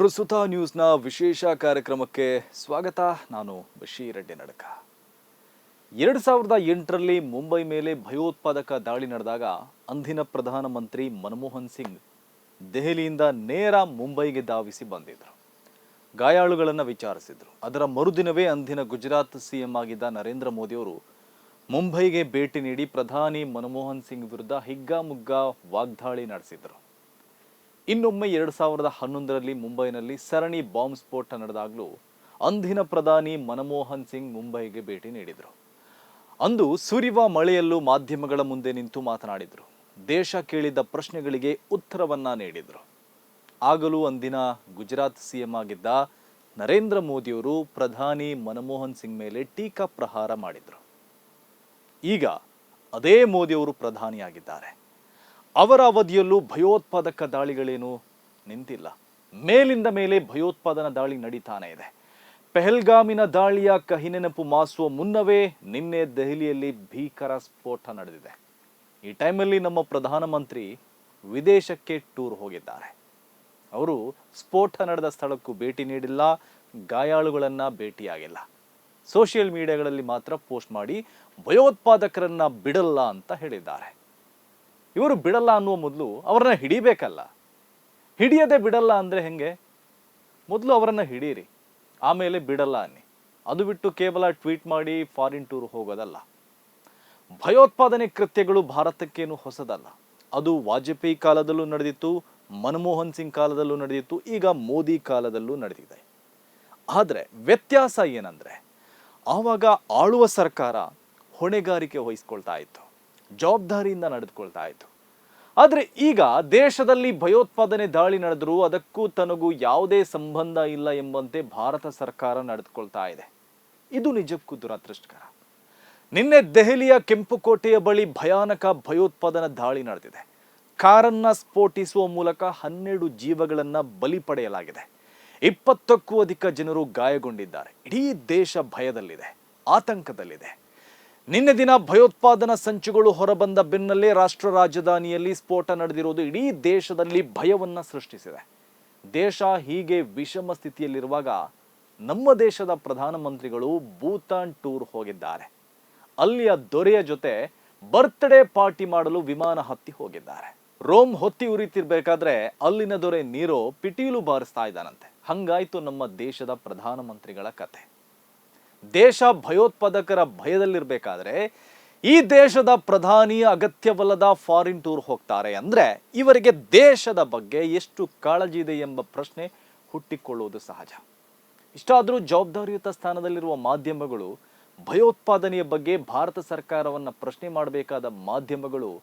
ಪ್ರಸ್ತುತ ನ್ಯೂಸ್ನ ವಿಶೇಷ ಕಾರ್ಯಕ್ರಮಕ್ಕೆ ಸ್ವಾಗತ. ನಾನು ಬಶೀರ್ ರೆಡ್ಡಿ ನಡಕ. ಎರಡು ಸಾವಿರದ ಎಂಟರಲ್ಲಿ ಮುಂಬೈ ಮೇಲೆ ಭಯೋತ್ಪಾದಕ ದಾಳಿ ನಡೆದಾಗ ಅಂದಿನ ಪ್ರಧಾನಮಂತ್ರಿ ಮನಮೋಹನ್ ಸಿಂಗ್ ದೆಹಲಿಯಿಂದ ನೇರ ಮುಂಬೈಗೆ ಧಾವಿಸಿ ಬಂದಿದ್ದರು ಗಾಯಾಳುಗಳನ್ನು ವಿಚಾರಿಸಿದ್ರು. ಅದರ ಮರುದಿನವೇ ಅಂದಿನ ಗುಜರಾತ್ ಸಿಎಂ ಆಗಿದ್ದ ನರೇಂದ್ರ ಮೋದಿಯವರು ಮುಂಬೈಗೆ ಭೇಟಿ ನೀಡಿ ಪ್ರಧಾನಿ ಮನಮೋಹನ್ ಸಿಂಗ್ ವಿರುದ್ಧ ಹಿಗ್ಗಾಮುಗ್ಗಾ ವಾಗ್ದಾಳಿ ನಡೆಸಿದ್ರು. ಇನ್ನೊಮ್ಮೆ ಎರಡು ಸಾವಿರದ ಹನ್ನೊಂದರಲ್ಲಿ ಮುಂಬೈನಲ್ಲಿ ಸರಣಿ ಬಾಂಬ್ ಸ್ಫೋಟ ನಡೆದಾಗಲೂ ಅಂದಿನ ಪ್ರಧಾನಿ ಮನಮೋಹನ್ ಸಿಂಗ್ ಮುಂಬೈಗೆ ಭೇಟಿ ನೀಡಿದರು. ಅಂದು ಸುರಿವ ಮಳೆಯಲ್ಲೂ ಮಾಧ್ಯಮಗಳ ಮುಂದೆ ನಿಂತು ಮಾತನಾಡಿದರು. ದೇಶ ಕೇಳಿದ ಪ್ರಶ್ನೆಗಳಿಗೆ ಉತ್ತರವನ್ನ ನೀಡಿದರು. ಆಗಲೂ ಅಂದಿನ ಗುಜರಾತ್ ಸಿಎಂ ಆಗಿದ್ದ ನರೇಂದ್ರ ಮೋದಿಯವರು ಪ್ರಧಾನಿ ಮನಮೋಹನ್ ಸಿಂಗ್ ಮೇಲೆ ಟೀಕಾ ಪ್ರಹಾರ ಮಾಡಿದರು. ಈಗ ಅದೇ ಮೋದಿಯವರು ಪ್ರಧಾನಿಯಾಗಿದ್ದಾರೆ. ಅವರ ಅವಧಿಯಲ್ಲೂ ಭಯೋತ್ಪಾದಕ ದಾಳಿಗಳೇನು ನಿಂತಿಲ್ಲ. ಮೇಲಿಂದ ಮೇಲೆ ಭಯೋತ್ಪಾದನಾ ದಾಳಿ ನಡೀತಾನೆ ಇದೆ. ಪೆಹಲ್ಗಾಮಿನ ದಾಳಿಯ ಕಹಿನೆನಪು ಮಾಸುವ ಮುನ್ನವೇ ನಿನ್ನೆ ದೆಹಲಿಯಲ್ಲಿ ಭೀಕರ ಸ್ಫೋಟ ನಡೆದಿದೆ. ಈ ಟೈಮಲ್ಲಿ ನಮ್ಮ ಪ್ರಧಾನಮಂತ್ರಿ ವಿದೇಶಕ್ಕೆ ಟೂರ್ ಹೋಗಿದ್ದಾರೆ. ಅವರು ಸ್ಫೋಟ ನಡೆದ ಸ್ಥಳಕ್ಕೂ ಭೇಟಿ ನೀಡಿಲ್ಲ, ಗಾಯಾಳುಗಳನ್ನು ಭೇಟಿಯಾಗಿಲ್ಲ. ಸೋಷಿಯಲ್ ಮೀಡಿಯಾಗಳಲ್ಲಿ ಮಾತ್ರ ಪೋಸ್ಟ್ ಮಾಡಿ ಭಯೋತ್ಪಾದಕರನ್ನು ಬಿಡಲ್ಲ ಅಂತ ಹೇಳಿದ್ದಾರೆ. ಇವರು ಬಿಡಲ್ಲ ಅನ್ನುವ ಮೊದಲು ಅವರನ್ನ ಹಿಡಿಬೇಕಲ್ಲ. ಹಿಡಿಯದೆ ಬಿಡಲ್ಲ ಅಂದರೆ ಹೆಂಗೆ? ಮೊದಲು ಅವರನ್ನು ಹಿಡೀರಿ. ಆಮೇಲೆ ಬಿಡಲ್ಲ ಅನ್ನಿ. ಅದು ಬಿಟ್ಟು ಕೇವಲ ಟ್ವೀಟ್ ಮಾಡಿ ಫಾರಿನ್ ಟೂರ್ ಹೋಗೋದಲ್ಲ. ಭಯೋತ್ಪಾದನೆ ಕೃತ್ಯಗಳು ಭಾರತಕ್ಕೇನು ಹೊಸದಲ್ಲ. ಅದು ವಾಜಪೇಯಿ ಕಾಲದಲ್ಲೂ ನಡೆದಿತ್ತು, ಮನಮೋಹನ್ ಸಿಂಗ್ ಕಾಲದಲ್ಲೂ ನಡೆದಿತ್ತು, ಈಗ ಮೋದಿ ಕಾಲದಲ್ಲೂ ನಡೆದಿದೆ. ಆದರೆ ವ್ಯತ್ಯಾಸ ಏನಂದರೆ, ಆವಾಗ ಆಳುವ ಸರ್ಕಾರ ಹೊಣೆಗಾರಿಕೆ ವಹಿಸ್ಕೊಳ್ತಾ ಇತ್ತು. ಜವಾಬ್ದಾರಿಯಿಂದ ನಡೆದುಕೊಳ್ತಾ ಇತ್ತು. ಆದರೆ ಈಗ ದೇಶದಲ್ಲಿ ಭಯೋತ್ಪಾದನೆ ದಾಳಿ ನಡೆದರೂ ಅದಕ್ಕೂ ತನಗೂ ಯಾವುದೇ ಸಂಬಂಧ ಇಲ್ಲ ಎಂಬಂತೆ ಭಾರತ ಸರ್ಕಾರ ನಡೆದುಕೊಳ್ತಾ ಇದೆ. ಇದು ನಿಜಕ್ಕೂ ದುರದೃಷ್ಟಕರ. ನಿನ್ನೆ ದೆಹಲಿಯ ಕೆಂಪುಕೋಟೆಯ ಬಳಿ ಭಯಾನಕ ಭಯೋತ್ಪಾದನಾ ದಾಳಿ ನಡೆದಿದೆ. ಕಾರನ್ನ ಸ್ಫೋಟಿಸುವ ಮೂಲಕ ಹನ್ನೆರಡು ಜೀವಗಳನ್ನ ಬಲಿ ಪಡೆಯಲಾಗಿದೆ. ಇಪ್ಪತ್ತಕ್ಕೂ ಅಧಿಕ ಜನರು ಗಾಯಗೊಂಡಿದ್ದಾರೆ. ಇಡೀ ದೇಶ ಭಯದಲ್ಲಿದೆ, ಆತಂಕದಲ್ಲಿದೆ. ನಿನ್ನೆ ದಿನ ಭಯೋತ್ಪಾದನಾ ಸಂಚುಗಳು ಹೊರಬಂದ ಬೆನ್ನಲ್ಲೇ ರಾಷ್ಟ್ರ ರಾಜಧಾನಿಯಲ್ಲಿ ಸ್ಫೋಟ ನಡೆದಿರುವುದು ಇಡೀ ದೇಶದಲ್ಲಿ ಭಯವನ್ನ ಸೃಷ್ಟಿಸಿದೆ. ದೇಶ ಹೀಗೆ ವಿಷಮ ಸ್ಥಿತಿಯಲ್ಲಿರುವಾಗ ನಮ್ಮ ದೇಶದ ಪ್ರಧಾನಮಂತ್ರಿಗಳು ಭೂತಾನ್ ಟೂರ್ ಹೋಗಿದ್ದಾರೆ. ಅಲ್ಲಿಯ ದೊರೆಯ ಜೊತೆ ಬರ್ತ್ಡೇ ಪಾರ್ಟಿ ಮಾಡಲು ವಿಮಾನ ಹತ್ತಿ ಹೋಗಿದ್ದಾರೆ. ರೋಮ್ ಹೊತ್ತಿ ಉರಿತಿರ್ಬೇಕಾದ್ರೆ ಅಲ್ಲಿನ ದೊರೆ ನೀರೋ ಪಿಟೀಲು ಬಾರಿಸ್ತಾ ಇದ್ದಾನಂತೆ. ಹಂಗಾಯ್ತು ನಮ್ಮ ದೇಶದ ಪ್ರಧಾನಮಂತ್ರಿಗಳ ಕತೆ. ದೇಶ ಭಯೋತ್ಪಾದಕರ ಭಯದಲ್ಲಿರಬೇಕಾದ್ರೆ ಈ ದೇಶದ ಪ್ರಧಾನಿ ಅಗತ್ಯವಲ್ಲದ ಫಾರಿನ್ ಟೂರ್ ಹೋಗ್ತಾರೆ ಅಂದ್ರೆ ಇವರಿಗೆ ದೇಶದ ಬಗ್ಗೆ ಎಷ್ಟು ಕಾಳಜಿ ಇದೆ ಎಂಬ ಪ್ರಶ್ನೆ ಹುಟ್ಟಿಕೊಳ್ಳುವುದು ಸಹಜ. ಇಷ್ಟಾದರೂ ಜವಾಬ್ದಾರಿಯುತ ಸ್ಥಾನದಲ್ಲಿರುವ ಮಾಧ್ಯಮಗಳು ಭಯೋತ್ಪಾದನೆಯ ಬಗ್ಗೆ ಭಾರತ ಸರ್ಕಾರವನ್ನು ಪ್ರಶ್ನೆ ಮಾಡಬೇಕಾದ ಮಾಧ್ಯಮಗಳು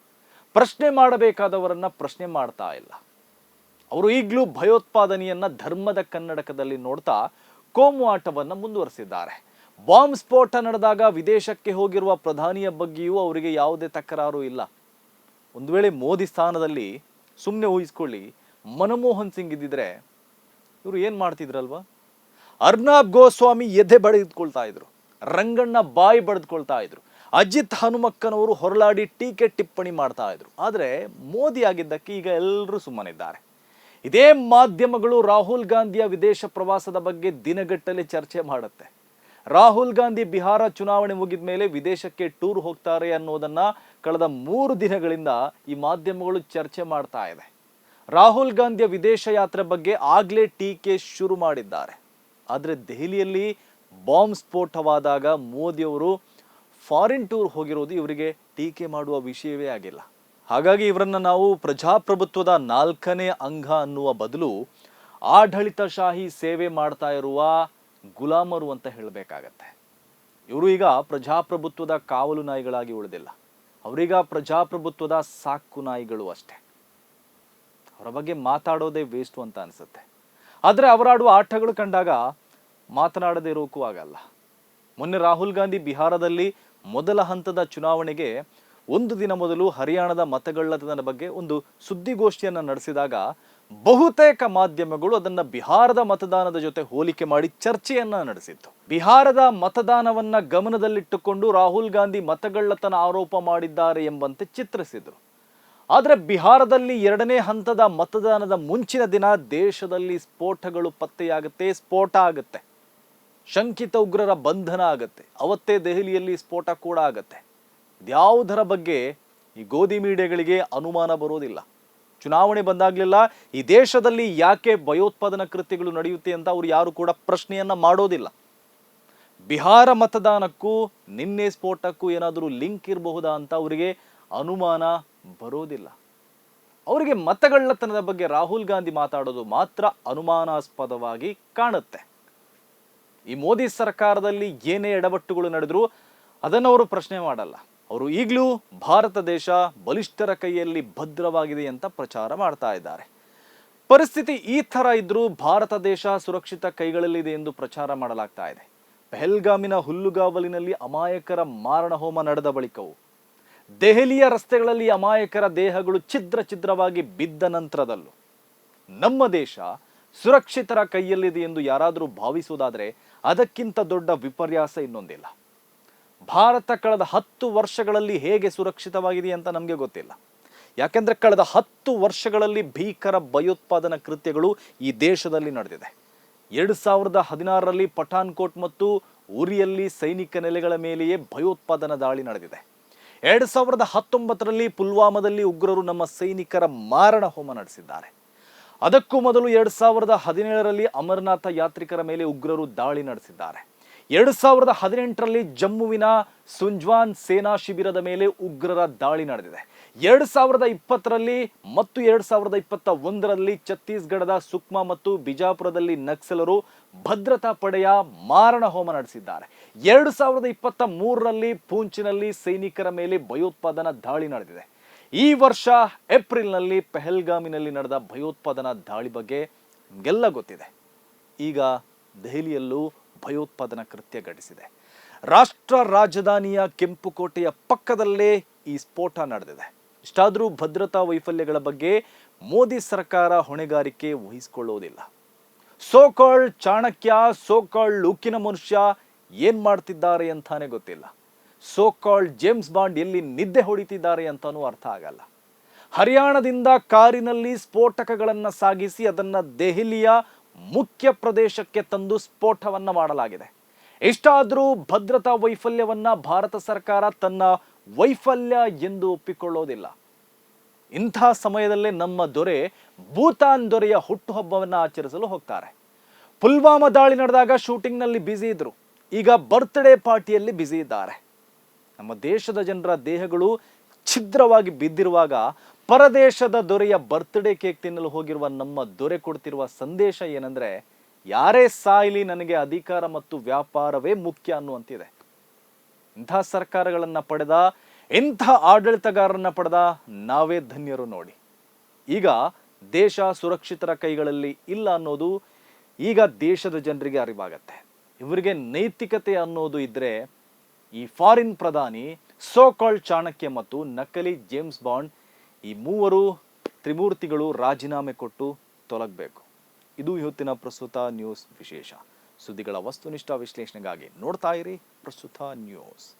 ಪ್ರಶ್ನೆ ಮಾಡಬೇಕಾದವರನ್ನ ಪ್ರಶ್ನೆ ಮಾಡ್ತಾ ಇಲ್ಲ. ಅವರು ಈಗಲೂ ಭಯೋತ್ಪಾದನೆಯನ್ನ ಧರ್ಮದ ಕನ್ನಡಕದಲ್ಲಿ ನೋಡ್ತಾ ಕೋಮು ಆಟವನ್ನು ಮುಂದುವರಿಸಿದ್ದಾರೆ. ಬಾಂಬ್ ಸ್ಫೋಟ ನಡೆದಾಗ ವಿದೇಶಕ್ಕೆ ಹೋಗಿರುವ ಪ್ರಧಾನಿಯ ಬಗ್ಗೆಯೂ ಅವರಿಗೆ ಯಾವುದೇ ತಕರಾರು ಇಲ್ಲ. ಒಂದು ವೇಳೆ ಮೋದಿ ಸ್ಥಾನದಲ್ಲಿ ಸುಮ್ಮನೆ ಊಹಿಸ್ಕೊಳ್ಳಿ, ಮನಮೋಹನ್ ಸಿಂಗ್ ಇದ್ದಿದ್ರೆ ಇವರು ಏನು ಮಾಡ್ತಿದ್ರಲ್ವಾ? ಅರ್ನಾಬ್ ಗೋಸ್ವಾಮಿ ಎದೆ ಬಡಿದುಕೊಳ್ತಾ ಇದ್ರು, ರಂಗಣ್ಣ ಬಾಯಿ ಬಡಿದುಕೊಳ್ತಾ ಇದ್ರು, ಅಜಿತ್ ಹನುಮಕ್ಕನವರು ಹೊರಲಾಡಿ ಟೀಕೆ ಟಿಪ್ಪಣಿ ಮಾಡ್ತಾ ಇದ್ರು. ಆದರೆ ಮೋದಿ ಆಗಿದ್ದಕ್ಕೆ ಈಗ ಎಲ್ಲರೂ ಸುಮ್ಮನಿದ್ದಾರೆ. ಇದೇ ಮಾಧ್ಯಮಗಳು ರಾಹುಲ್ ಗಾಂಧಿಯ ವಿದೇಶ ಪ್ರವಾಸದ ಬಗ್ಗೆ ದಿನಗಟ್ಟಲೆ ಚರ್ಚೆ ಮಾಡುತ್ತೆ. ರಾಹುಲ್ ಗಾಂಧಿ ಬಿಹಾರ ಚುನಾವಣೆ ಮುಗಿದ ಮೇಲೆ ವಿದೇಶಕ್ಕೆ ಟೂರ್ ಹೋಗ್ತಾರೆ ಅನ್ನೋದನ್ನ ಕಳೆದ ಮೂರು ದಿನಗಳಿಂದ ಈ ಮಾಧ್ಯಮಗಳು ಚರ್ಚೆ ಮಾಡ್ತಾ ಇದೆ. ರಾಹುಲ್ ಗಾಂಧಿಯ ವಿದೇಶ ಯಾತ್ರೆ ಬಗ್ಗೆ ಆಗ್ಲೇ ಟೀಕೆ ಶುರು ಮಾಡಿದ್ದಾರೆ. ಆದರೆ ದೆಹಲಿಯಲ್ಲಿ ಬಾಂಬ್ ಸ್ಫೋಟವಾದಾಗ ಮೋದಿಯವರು ಫಾರಿನ್ ಟೂರ್ ಹೋಗಿರೋದು ಇವರಿಗೆ ಟೀಕೆ ಮಾಡುವ ವಿಷಯವೇ ಆಗಿಲ್ಲ. ಹಾಗಾಗಿ ಇವರನ್ನ ನಾವು ಪ್ರಜಾಪ್ರಭುತ್ವದ ನಾಲ್ಕನೇ ಅಂಗ ಅನ್ನುವ ಬದಲು ಆಡಳಿತಶಾಹಿ ಸೇವೆ ಮಾಡ್ತಾ ಇರುವ ಗುಲಾಮರು ಅಂತ ಹೇಳಬೇಕಾಗತ್ತೆ. ಇವರು ಈಗ ಪ್ರಜಾಪ್ರಭುತ್ವದ ಕಾವಲು ನಾಯಿಗಳಾಗಿ ಉಳಿದಿಲ್ಲ. ಅವರೀಗ ಪ್ರಜಾಪ್ರಭುತ್ವದ ಸಾಕು ನಾಯಿಗಳು ಅಷ್ಟೇ. ಅವರ ಬಗ್ಗೆ ಮಾತಾಡೋದೇ ವೇಸ್ಟು ಅಂತ ಅನಿಸುತ್ತೆ. ಆದರೆ ಅವರಾಡುವ ಆಟಗಳು ಕಂಡಾಗ ಮಾತನಾಡದೇ ಇರೋಕ್ಕೂ ಆಗಲ್ಲ. ಮೊನ್ನೆ ರಾಹುಲ್ ಗಾಂಧಿ ಬಿಹಾರದಲ್ಲಿ ಮೊದಲ ಹಂತದ ಚುನಾವಣೆಗೆ ಒಂದು ದಿನ ಮೊದಲು ಹರಿಯಾಣದ ಮತಗಳ್ಳತನದ ಬಗ್ಗೆ ಒಂದು ಸುದ್ದಿಗೋಷ್ಠಿಯನ್ನು ನಡೆಸಿದಾಗ ಬಹುತೇಕ ಮಾಧ್ಯಮಗಳು ಅದನ್ನು ಬಿಹಾರದ ಮತದಾನದ ಜೊತೆ ಹೋಲಿಕೆ ಮಾಡಿ ಚರ್ಚೆಯನ್ನ ನಡೆಸಿತ್ತು. ಬಿಹಾರದ ಮತದಾನವನ್ನ ಗಮನದಲ್ಲಿಟ್ಟುಕೊಂಡು ರಾಹುಲ್ ಗಾಂಧಿ ಮತಗಳ್ಳತನ ಆರೋಪ ಮಾಡಿದ್ದಾರೆ ಎಂಬಂತೆ ಚಿತ್ರಿಸಿದ್ರು. ಆದರೆ ಬಿಹಾರದಲ್ಲಿ ಎರಡನೇ ಹಂತದ ಮತದಾನದ ಮುಂಚಿನ ದಿನ ದೇಶದಲ್ಲಿ ಸ್ಫೋಟಗಳು ಪತ್ತೆಯಾಗುತ್ತೆ, ಸ್ಫೋಟ ಆಗುತ್ತೆ. ಶಂಕಿತ ಉಗ್ರರ ಬಂಧನ ಆಗುತ್ತೆ. ಅವತ್ತೇ ದೆಹಲಿಯಲ್ಲಿ ಸ್ಫೋಟ ಕೂಡ ಆಗುತ್ತೆ. ಇದ್ಯಾವುದರ ಬಗ್ಗೆ ಈ ಗೋಧಿ ಮೀಡಿಯಾಗಳಿಗೆ ಅನುಮಾನ ಬರೋದಿಲ್ಲ. ಚುನಾವಣೆ ಬಂದಾಗಲಿಲ್ಲ, ಈ ದೇಶದಲ್ಲಿ ಯಾಕೆ ಭಯೋತ್ಪಾದನಾ ಕೃತ್ಯಗಳು ನಡೆಯುತ್ತೆ ಅಂತ ಅವರು ಯಾರು ಕೂಡ ಪ್ರಶ್ನೆಯನ್ನ ಮಾಡೋದಿಲ್ಲ. ಬಿಹಾರ ಮತದಾನಕ್ಕೂ, ನಿನ್ನೆ ಸ್ಫೋಟಕ್ಕೂ ಏನಾದರೂ ಲಿಂಕ್ ಇರಬಹುದಾ ಅಂತ ಅವರಿಗೆ ಅನುಮಾನ ಬರೋದಿಲ್ಲ. ಅವರಿಗೆ ಮತಗಳ್ಳತನದ ಬಗ್ಗೆ ರಾಹುಲ್ ಗಾಂಧಿ ಮಾತಾಡೋದು ಮಾತ್ರ ಅನುಮಾನಾಸ್ಪದವಾಗಿ ಕಾಣುತ್ತೆ. ಈ ಮೋದಿ ಸರ್ಕಾರದಲ್ಲಿ ಏನೇ ಎಡವಟ್ಟುಗಳು ನಡೆದರೂ ಅದನ್ನು ಅವರು ಪ್ರಶ್ನೆ ಮಾಡಲ್ಲ. ಅವರು ಈಗಲೂ ಭಾರತ ದೇಶ ಬಲಿಷ್ಠರ ಕೈಯಲ್ಲಿ ಭದ್ರವಾಗಿದೆ ಅಂತ ಪ್ರಚಾರ ಮಾಡ್ತಾ ಇದ್ದಾರೆ. ಪರಿಸ್ಥಿತಿ ಈ ಥರ ಇದ್ರೂ ಭಾರತ ದೇಶ ಸುರಕ್ಷಿತ ಕೈಗಳಲ್ಲಿದೆ ಎಂದು ಪ್ರಚಾರ ಮಾಡಲಾಗ್ತಾ ಇದೆ. ಪೆಹಲ್ಗಾಮಿನ ಹುಲ್ಲುಗಾವಲಿನಲ್ಲಿ ಅಮಾಯಕರ ಮಾರಣ ಹೋಮ ನಡೆದ ಬಳಿಕವು, ದೆಹಲಿಯ ರಸ್ತೆಗಳಲ್ಲಿ ಅಮಾಯಕರ ದೇಹಗಳು ಛಿದ್ರ ಛಿದ್ರವಾಗಿ ಬಿದ್ದ ನಂತರದಲ್ಲೂ ನಮ್ಮ ದೇಶ ಸುರಕ್ಷಿತರ ಕೈಯಲ್ಲಿದೆ ಎಂದು ಯಾರಾದರೂ ಭಾವಿಸುವುದಾದರೆ ಅದಕ್ಕಿಂತ ದೊಡ್ಡ ವಿಪರ್ಯಾಸ ಇನ್ನೊಂದಿಲ್ಲ. ಭಾರತ ಕಳೆದ ಹತ್ತು ವರ್ಷಗಳಲ್ಲಿ ಹೇಗೆ ಸುರಕ್ಷಿತವಾಗಿದೆ ಅಂತ ನಮಗೆ ಗೊತ್ತಿಲ್ಲ. ಯಾಕೆಂದರೆ ಕಳೆದ ಹತ್ತು ವರ್ಷಗಳಲ್ಲಿ ಭೀಕರ ಭಯೋತ್ಪಾದನಾ ಕೃತ್ಯಗಳು ಈ ದೇಶದಲ್ಲಿ ನಡೆದಿದೆ. ಎರಡು ಸಾವಿರದ ಹದಿನಾರರಲ್ಲಿ ಪಠಾನ್ಕೋಟ್ ಮತ್ತು ಉರಿಯಲ್ಲಿ ಸೈನಿಕ ನೆಲೆಗಳ ಮೇಲೆಯೇ ಭಯೋತ್ಪಾದನಾ ದಾಳಿ ನಡೆದಿದೆ. ಎರಡು ಸಾವಿರದ ಹತ್ತೊಂಬತ್ತರಲ್ಲಿ ಪುಲ್ವಾಮಾದಲ್ಲಿ ಉಗ್ರರು ನಮ್ಮ ಸೈನಿಕರ ಮಾರಣ ಹೋಮ ನಡೆಸಿದ್ದಾರೆ. ಅದಕ್ಕೂ ಮೊದಲು ಎರಡು ಸಾವಿರದ ಹದಿನೇಳರಲ್ಲಿ ಅಮರನಾಥ ಯಾತ್ರಿಕರ ಮೇಲೆ ಉಗ್ರರು ದಾಳಿ ನಡೆಸಿದ್ದಾರೆ. ಎರಡು ಸಾವಿರದ ಹದಿನೆಂಟರಲ್ಲಿ ಜಮ್ಮುವಿನ ಸುಂಜ್ವಾನ್ ಸೇನಾ ಶಿಬಿರದ ಮೇಲೆ ಉಗ್ರರ ದಾಳಿ ನಡೆದಿದೆ. ಎರಡು ಸಾವಿರದ ಇಪ್ಪತ್ತರಲ್ಲಿ ಮತ್ತು ಎರಡು ಸಾವಿರದ ಇಪ್ಪತ್ತ ಒಂದರಲ್ಲಿ ಛತ್ತೀಸ್ಗಢದ ಸುಕ್ಮಾ ಮತ್ತು ಬಿಜಾಪುರದಲ್ಲಿ ನಕ್ಸಲರು ಭದ್ರತಾ ಪಡೆಯ ಮಾರಣ ಹೋಮ ನಡೆಸಿದ್ದಾರೆ. ಎರಡು ಸಾವಿರದ ಇಪ್ಪತ್ತ ಮೂರರಲ್ಲಿ ಪೂಂಚಿನಲ್ಲಿ ಸೈನಿಕರ ಮೇಲೆ ಭಯೋತ್ಪಾದನಾ ದಾಳಿ ನಡೆದಿದೆ. ಈ ವರ್ಷ ಏಪ್ರಿಲ್ನಲ್ಲಿ ಪೆಹಲ್ಗಾಮಿನಲ್ಲಿ ನಡೆದ ಭಯೋತ್ಪಾದನಾ ದಾಳಿ ಬಗ್ಗೆ ಎಲ್ಲ ಗೊತ್ತಿದೆ ಈಗ ದೆಹಲಿಯಲ್ಲೂ ಭಯೋತ್ಪಾದನಾ ಕೃತ್ಯ ಘಟಿಸಿದೆ. ರಾಷ್ಟ್ರ ರಾಜಧಾನಿಯ ಕೆಂಪುಕೋಟೆಯ ಪಕ್ಕದಲ್ಲೇ ಈ ಸ್ಫೋಟ ನಡೆದಿದೆ. ಇಷ್ಟಾದರೂ ಭದ್ರತಾ ವೈಫಲ್ಯಗಳ ಬಗ್ಗೆ ಮೋದಿ ಸರ್ಕಾರ ಹೊಣೆಗಾರಿಕೆ ವಹಿಸಿಕೊಳ್ಳುವುದಿಲ್ಲ ಸೋಕಾಳ್ ಚಾಣಕ್ಯ, ಸೋಕಾಳ್ ಲೂಕಿನ ಮನುಷ್ಯ ಏನ್ ಮಾಡ್ತಿದ್ದಾರೆ ಅಂತಾನೆ ಗೊತ್ತಿಲ್ಲ. ಸೋಕಾಳ್ ಜೇಮ್ಸ್ ಬಾಂಡ್ ಎಲ್ಲಿ ನಿದ್ದೆ ಹೊಡಿತಿದ್ದಾರೆ ಅಂತಾನೂ ಅರ್ಥ ಆಗಲ್ಲ. ಹರಿಯಾಣದಿಂದ ಕಾರಿನಲ್ಲಿ ಸ್ಫೋಟಕಗಳನ್ನು ಸಾಗಿಸಿ ಅದನ್ನ ದೆಹಲಿಯ ಮುಖ್ಯ ಪ್ರದೇಶಕ್ಕೆ ತಂದು ಸ್ಫೋಟವನ್ನು ಮಾಡಲಾಗಿದೆ. ಇಷ್ಟಾದರೂ ಭದ್ರತಾ ವೈಫಲ್ಯವನ್ನ ಭಾರತ ಸರ್ಕಾರ ತನ್ನ ವೈಫಲ್ಯ ಎಂದು ಒಪ್ಪಿಕೊಳ್ಳೋದಿಲ್ಲ. ಇಂಥ ಸಮಯದಲ್ಲೇ ನಮ್ಮ ದೊರೆ ಭೂತಾನ್ ದೊರೆಯ ಹುಟ್ಟುಹಬ್ಬವನ್ನ ಆಚರಿಸಲು ಹೋಗ್ತಾರೆ. ಪುಲ್ವಾಮಾ ದಾಳಿ ನಡೆದಾಗ ಶೂಟಿಂಗ್ನಲ್ಲಿ ಬ್ಯುಸಿ ಇದ್ರು. ಈಗ ಬರ್ತ್ಡೇ ಪಾರ್ಟಿಯಲ್ಲಿ ಬ್ಯುಸಿ ಇದ್ದಾರೆ. ನಮ್ಮ ದೇಶದ ಜನರ ದೇಹಗಳು ಛಿದ್ರವಾಗಿ ಬಿದ್ದಿರುವಾಗ ಪರದೇಶದ ದೊರೆಯ ಬರ್ತ್ಡೇ ಕೇಕ್ ತಿನ್ನಲು ಹೋಗಿರುವ ನಮ್ಮ ದೊರೆ ಕೊಡ್ತಿರುವ ಸಂದೇಶ ಏನಂದ್ರೆ, ಯಾರೇ ಸಾಯ್ಲಿ ನನಗೆ ಅಧಿಕಾರ ಮತ್ತು ವ್ಯಾಪಾರವೇ ಮುಖ್ಯ ಅನ್ನುವಂತಿದೆ. ಇಂಥ ಸರ್ಕಾರಗಳನ್ನ ಪಡೆದ, ಇಂಥ ಆಡಳಿತಗಾರರನ್ನ ಪಡೆದ ನಾವೇ ಧನ್ಯರು ನೋಡಿ. ಈಗ ದೇಶ ಸುರಕ್ಷಿತರ ಕೈಗಳಲ್ಲಿ ಇಲ್ಲ ಅನ್ನೋದು ಈಗ ದೇಶದ ಜನರಿಗೆ ಅರಿವಾಗತ್ತೆ. ಇವರಿಗೆ ನೈತಿಕತೆ ಅನ್ನೋದು ಇದ್ರೆ ಈ ಫಾರಿನ್ ಪ್ರಧಾನಿ ಸೋಕಾಲ್ ಚಾಣಕ್ಯ ಮತ್ತು ನಕಲಿ ಜೇಮ್ಸ್ ಬಾಂಡ್ ಈ ಮೂವರು ತ್ರಿಮೂರ್ತಿಗಳು ರಾಜೀನಾಮೆ ಕೊಟ್ಟು ತೊಲಗಬೇಕು. ಇದು ಇವತ್ತಿನ ಪ್ರಸ್ತುತ ನ್ಯೂಸ್ ವಿಶೇಷ. ಸುದ್ದಿಗಳ ವಸ್ತುನಿಷ್ಠ ವಿಶ್ಲೇಷಣೆಗಾಗಿ ನೋಡ್ತಾ ಇರಿ ಪ್ರಸ್ತುತ ನ್ಯೂಸ್.